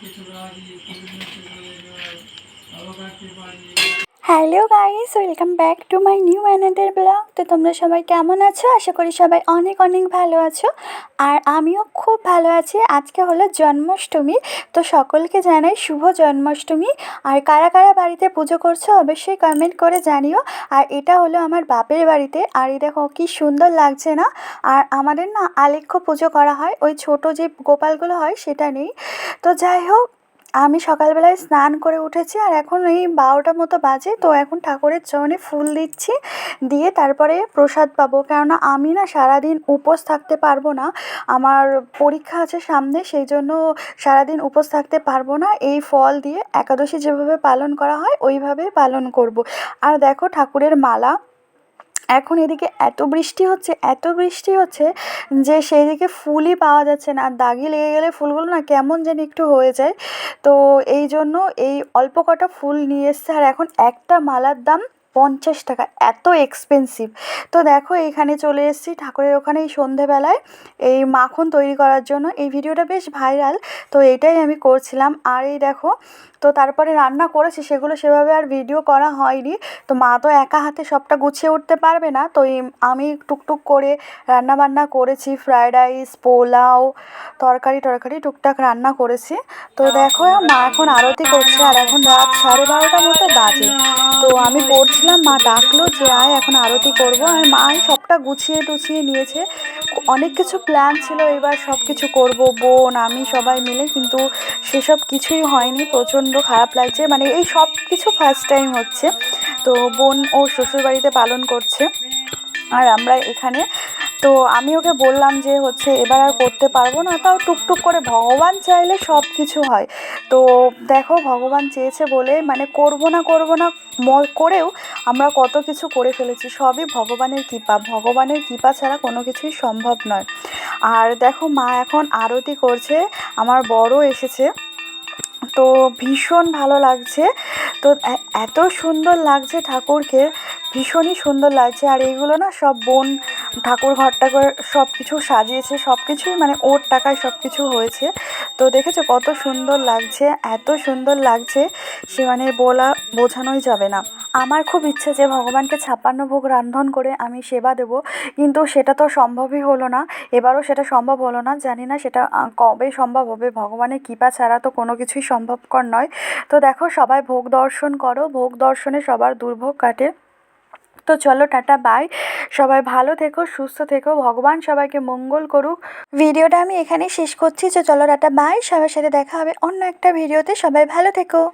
কিছু রাজি কিছু করে দেওয়ার অবকাশে পারি hello guys welcome back to my new another blog তো তোমরা সবাই কেমন আছো? আশা করি সবাই অনেক অনেক ভালো আছো। আর আমিও খুব ভালো আছি। আজকে হলো জন্মাষ্টমী। তো সকলকে জানাই শুভ জন্মাষ্টমী। আর কারা কারা বাড়িতে পুজো করছ অবশ্যই কমেন্ট করে জানিও। আর এটা হলো আমার বাপের বাড়িতে। আর এই দেখো, কি সুন্দর লাগছে না? আর আমাদের না আলেখ্য পুজো করা হয়। ওই ছোট যে গোপালগুলো হয়, সেটা নেই। তো যাই হোক আমি সকালবেলায় স্নান করে উঠেছি আর এখন এই বারোটা মতো বাজে, তো এখন ঠাকুরের চরণে ফুল দিচ্ছি, দিয়ে তারপরে প্রসাদ পাবো কেননা আমি না সারাদিন উপোস থাকতে পারব না, আমার পরীক্ষা আছে সামনে, সেই জন্য সারাদিন উপোস থাকতে পারব না এই ফল দিয়ে একাদশী যেভাবে পালন করা হয়, ওইভাবেই পালন করব। আর দেখো ঠাকুরের মালা এখন এদিকে এত বৃষ্টি হচ্ছে, এত বৃষ্টি হচ্ছে যে সেই দিকে ফুলই পাওয়া যাচ্ছে না। দাগি লেগে গেলে ফুলগুলো না কেমন যেন একটু হয়ে যায়। তো এই জন্য এই অল্প কটা ফুল নিয়ে এসছে। আর এখন একটা মালার দাম পঞ্চাশ টাকা, এত এক্সপেন্সিভ তো দেখো, এখানে চলে এসেছি ঠাকুরের ওখানে এই সন্ধেবেলায়। এই মাখন তৈরি করার জন্য। এই ভিডিওটা বেশ ভাইরাল তো এটাই আমি করছিলাম। আর এই দেখো, তো তারপরে রান্না করেছি, সেগুলো সেভাবে আর ভিডিও করা হয়নি। তো মা তো একা হাতে সবটা গুছিয়ে উঠতে পারবে না। তো আমি টুকটুক করে রান্না বান্না করেছি ফ্রায়েড রাইস পোলাও, তরকারি টরকারি টুকটাক রান্না করেছি। তো দেখো, মা এখন আরতি করছে, আর এখন রাত সাড়ে বারোটার মতো বাজে। তো আমি পড়ছিলাম মা ডাকলো, যে আয়, এখন আরতি করব। আর মাই সবটা গুছিয়ে টুছিয়ে নিয়েছে। অনেক কিছু প্ল্যান ছিল, এবার সব কিছু করব, বোন, আমি সবাই মিলে, কিন্তু সেসব কিছুই হয়নি, প্রচণ্ড খারাপ লাগছে। মানে এই সব কিছু ফার্স্ট টাইম হচ্ছে। তো বোন ও শ্বশুরবাড়িতে পালন করছে। আর আমরা এখানে, তো আমি ওকে বললাম যে হচ্ছে, এবার আর করতে পারব না। তাও টুকটুক করে ভগবান চাইলে সব কিছু হয়। তো দেখো, ভগবান চেয়েছে বলে মানে করব না করব না করেও আমরা কত কিছু করে ফেলেছি, সবই ভগবানের কৃপা। ভগবানের কৃপা ছাড়া কোনো কিছুই সম্ভব নয়। আর দেখো, মা এখন আরতি করছে, আমার বড় এসেছে। তো ভীষণ ভালো লাগছে। তো এত সুন্দর লাগছে ঠাকুরকে, ভীষণই সুন্দর লাগছে। আর এইগুলো না সব বোন ঠাকুর ঘরটা করে সব কিছু সাজিয়েছে সব কিছুই মানে ওর টাকায় সব কিছু হয়েছে। তো দেখেছ কত সুন্দর লাগছে, এত সুন্দর লাগছে, সে মানে বলা বোঝানোই যাবে না। আমার খুব ইচ্ছে যে ভগবানকে ছাপ্পান্ন ভোগ রান্ধন করে আমি সেবা দেব, কিন্তু সেটা তো সম্ভবই হলো না। এবারও সেটা সম্ভব হলো না, জানি না সেটা কবে সম্ভব হবে, ভগবানের কৃপা ছাড়া তো কোনো কিছুই সম্ভবকর নয়। তো দেখো সবাই ভোগ দর্শন করো, ভোগ দর্শনে সবার দুর্ভোগ কাটে। তো চলো টাটা, বাই। সবাই ভালো থেকো, সুস্থ থেকো, ভগবান সবাইকে মঙ্গল করুক। ভিডিওটা আমি এখানে শেষ করছি, তো চলো টাটা বাই সবার সাথে দেখা হবে অন্য একটা ভিডিওতে। সবাই ভালো থেকো।